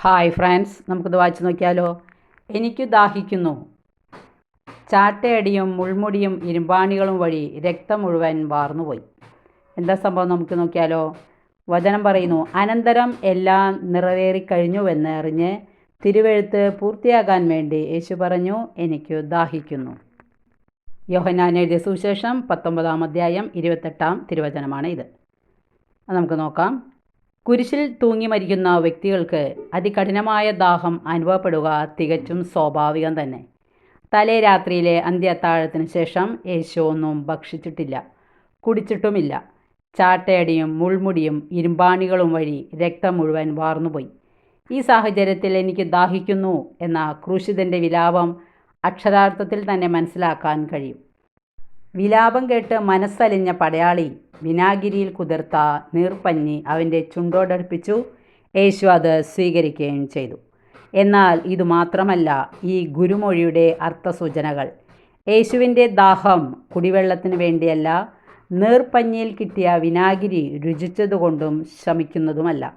Hi friends നമുക്കിത് വായിച്ചു നോക്കിയാലോ? എനിക്ക് ദാഹിക്കുന്നു. ചാട്ടയടിയും മുൾമുടിയും ഇരുമ്പാണികളും വഴി രക്തം മുഴുവൻ വാർന്നുപോയി. എന്താ സംഭവം നമുക്ക് നോക്കിയാലോ? വചനം പറയുന്നു അനന്തരം എല്ലാം നിറവേറിക്കഴിഞ്ഞുവെന്ന് അറിഞ്ഞ് തിരുവെഴുത്ത് പൂർത്തിയാകാൻ വേണ്ടി യേശു പറഞ്ഞു എനിക്ക് ദാഹിക്കുന്നു. യോഹനാൻ എഴുതിയ സുവിശേഷം പത്തൊമ്പതാം അധ്യായം ഇരുപത്തെട്ടാം തിരുവചനമാണ് ഇത്. നമുക്ക് നോക്കാം. കുരിശിൽ തൂങ്ങി മരിക്കുന്ന വ്യക്തികൾക്ക് അതികഠിനമായ ദാഹം അനുഭവപ്പെടുക തികച്ചും സ്വാഭാവികം തന്നെ. തലേ രാത്രിയിലെ അന്ത്യത്താഴത്തിന് ശേഷം യേശു ഒന്നും ഭക്ഷിച്ചിട്ടില്ല കുടിച്ചിട്ടുമില്ല. ചാട്ടയടിയും മുൾമുടിയും ഇരുമ്പാണികളും വഴി രക്തം മുഴുവൻ വാർന്നുപോയി. ഈ സാഹചര്യത്തിൽ എനിക്ക് ദാഹിക്കുന്നു എന്ന ക്രൂശിതന്റെ വിലാപം അക്ഷരാർത്ഥത്തിൽ തന്നെ മനസ്സിലാക്കാൻ കഴിയും. വിലാപം കേട്ട് മനസ്സലിഞ്ഞ പടയാളി വിനാഗിരിയിൽ കുതിർത്ത നീർപ്പഞ്ഞി അവന്റെ ചുണ്ടോടടുപ്പിച്ചു യേശു അത് സ്വീകരിക്കുകയും ചെയ്തു. എന്നാൽ ഇതുമാത്രമല്ല ഈ ഗുരുമൊഴിയുടെ അർത്ഥസൂചനകൾ. യേശുവിന്റെ ദാഹം കുടിവെള്ളത്തിന് വേണ്ടിയല്ല നീർപ്പഞ്ഞിയിൽ കിട്ടിയ വിനാഗിരി രുചിച്ചതുകൊണ്ടും ശമിക്കുന്നതുമല്ല.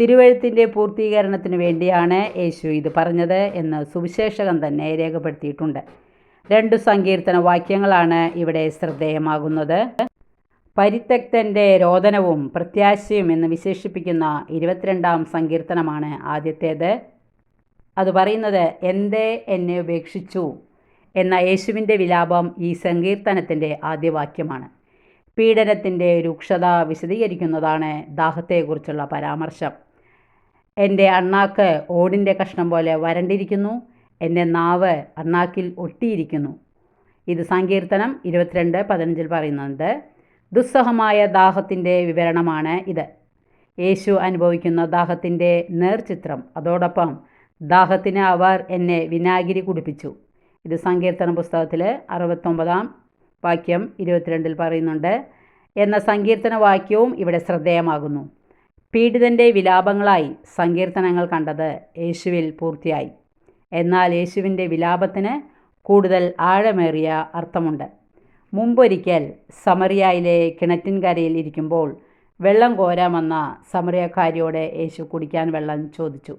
തിരുവഴുത്തിന്റെ പൂർത്തീകരണത്തിന് വേണ്ടിയാണ് യേശു ഇത് പറഞ്ഞത് എന്ന് സുവിശേഷകൻ തന്നെ രേഖപ്പെടുത്തിയിട്ടുണ്ട്. രണ്ടു സങ്കീർത്തന വാക്യങ്ങളാണ് ഇവിടെ ശ്രദ്ധേയമാകുന്നത്. പരിത്യക്തന്റെ രോദനവും പ്രത്യാശയും എന്ന് വിശേഷിപ്പിക്കുന്ന ഇരുപത്തിരണ്ടാം സങ്കീർത്തനമാണ് ആദ്യത്തേത്. അത് പറയുന്നത് എന്തേ എന്നെ ഉപേക്ഷിച്ചു? എന്ന യേശുവിന്റെ വിലാപം ഈ സങ്കീർത്തനത്തിന്റെ ആദ്യവാക്യമാണ്. പീഡനത്തിന്റെ രൂക്ഷത വിശദീകരിക്കുന്നതാണ് ദാഹത്തെക്കുറിച്ചുള്ള പരാമർശം. എന്റെ അണ്ണാക്ക് ഓടിന്റെ കഷ്ണം പോലെ വരണ്ടിരിക്കുന്നു എന്റെ നാവ് അണ്ണാക്കിൽ ഒട്ടിയിരിക്കുന്നു. ഇത് സങ്കീർത്തനം ഇരുപത്തിരണ്ട് പതിനഞ്ചിൽ പറയുന്നുണ്ട്. ദുസ്സഹമായ ദാഹത്തിന്റെ വിവരണമാണ് ഇത്. യേശു അനുഭവിക്കുന്ന ദാഹത്തിന്റെ നേർചിത്രം. അതോടൊപ്പം ദാഹത്തിന് അവർ എന്നെ വിനാഗിരി കുടിപ്പിച്ചു. ഇത് സങ്കീർത്തന പുസ്തകത്തിൽ അറുപത്തൊമ്പതാം വാക്യം ഇരുപത്തിരണ്ടിൽ പറയുന്നുണ്ട്. എന്ന സങ്കീർത്തന വാക്യവും ഇവിടെ ശ്രദ്ധേയമാകുന്നു. പീഡിതന്റെ വിലാപങ്ങളായി സങ്കീർത്തനങ്ങൾ കണ്ടത് യേശുവിൽ പൂർത്തിയായി. എന്നാൽ യേശുവിന്റെ വിലാപത്തിന് കൂടുതൽ ആഴമേറിയ അർത്ഥമുണ്ട്. മുമ്പൊരിക്കൽ സമറിയായിലെ കിണറ്റിൻകരയിൽ ഇരിക്കുമ്പോൾ വെള്ളം കോരാമെന്ന സമറിയക്കാരിയോട് യേശു കുടിക്കാൻ വെള്ളം ചോദിച്ചു.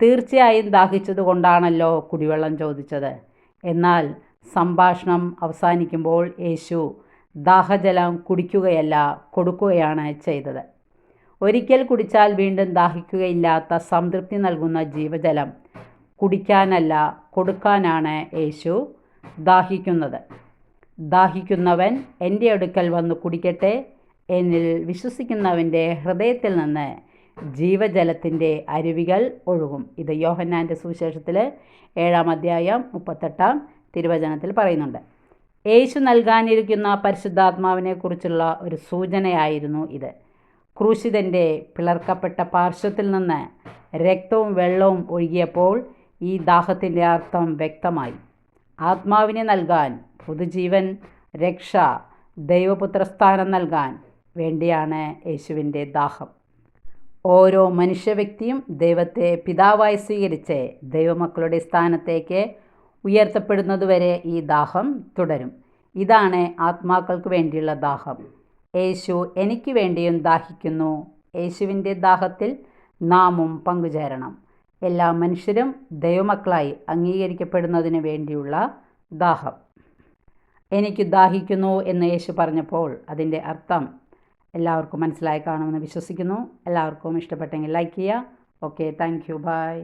തീർച്ചയായും ദാഹിച്ചതുകൊണ്ടാണല്ലോ കുടിവെള്ളം ചോദിച്ചത്. എന്നാൽ സംഭാഷണം അവസാനിക്കുമ്പോൾ യേശു ദാഹജലം കുടിക്കുകയല്ല കൊടുക്കുകയാണ് ചെയ്തത്. ഒരിക്കൽ കുടിച്ചാൽ വീണ്ടും ദാഹിക്കുകയില്ലാത്ത സംതൃപ്തി നൽകുന്ന ജീവജലം കുടിക്കാനല്ല കൊടുക്കാനാണ് യേശു ദാഹിക്കുന്നത്. ദാഹിക്കുന്നവൻ എന്റെ അടുക്കൽ വന്ന് കുടിക്കട്ടെ. എന്നിൽ വിശ്വസിക്കുന്നവന്റെ ഹൃദയത്തിൽ നിന്ന് ജീവജലത്തിന്റെ അരുവികൾ ഒഴുകും. ഇത് യോഹന്നാന്റെ സുവിശേഷത്തിൽ ഏഴാം അധ്യായം മുപ്പത്തെട്ടാം തിരുവചനത്തിൽ പറയുന്നുണ്ട്. യേശു നൽകാനിരിക്കുന്ന പരിശുദ്ധാത്മാവിനെക്കുറിച്ചുള്ള ഒരു സൂചനയായിരുന്നു ഇത്. ക്രൂശിതന്റെ പിളർക്കപ്പെട്ട പാർശ്വത്തിൽ നിന്ന് രക്തവും വെള്ളവും ഒഴുകിയപ്പോൾ ഈ ദാഹത്തിന്റെ അർത്ഥം വ്യക്തമായി. ആത്മാവിനെ നൽകാൻ പുതുജീവൻ രക്ഷ ദൈവപുത്രസ്ഥാനം നൽകാൻ വേണ്ടിയാണ് യേശുവിന്റെ ദാഹം. ഓരോ മനുഷ്യവ്യക്തിയും ദൈവത്തെ പിതാവായി സ്വീകരിച്ച് ദൈവമക്കളുടെ സ്ഥാനത്തേക്ക് ഉയർത്തപ്പെടുന്നതുവരെ ഈ ദാഹം തുടരും. ഇതാണ് ആത്മാക്കൾക്ക് വേണ്ടിയുള്ള ദാഹം. യേശു എനിക്ക് വേണ്ടിയും ദാഹിക്കുന്നു. യേശുവിന്റെ ദാഹത്തിൽ നാമും പങ്കുചേരണം. എല്ലാ മനുഷ്യരും ദൈവമക്കളായി അംഗീകരിക്കപ്പെടുന്നതിന് വേണ്ടിയുള്ള ദാഹം. എനിക്ക് ദാഹിക്കുന്നു എന്ന് യേശു പറഞ്ഞപ്പോൾ അതിന്റെ അർത്ഥം എല്ലാവർക്കും മനസ്സിലായി കാണുമെന്ന് വിശ്വസിക്കുന്നു. എല്ലാവർക്കും ഇഷ്ടപ്പെട്ടെങ്കിൽ ലൈക്ക് ചെയ്യുക. Okay thank you by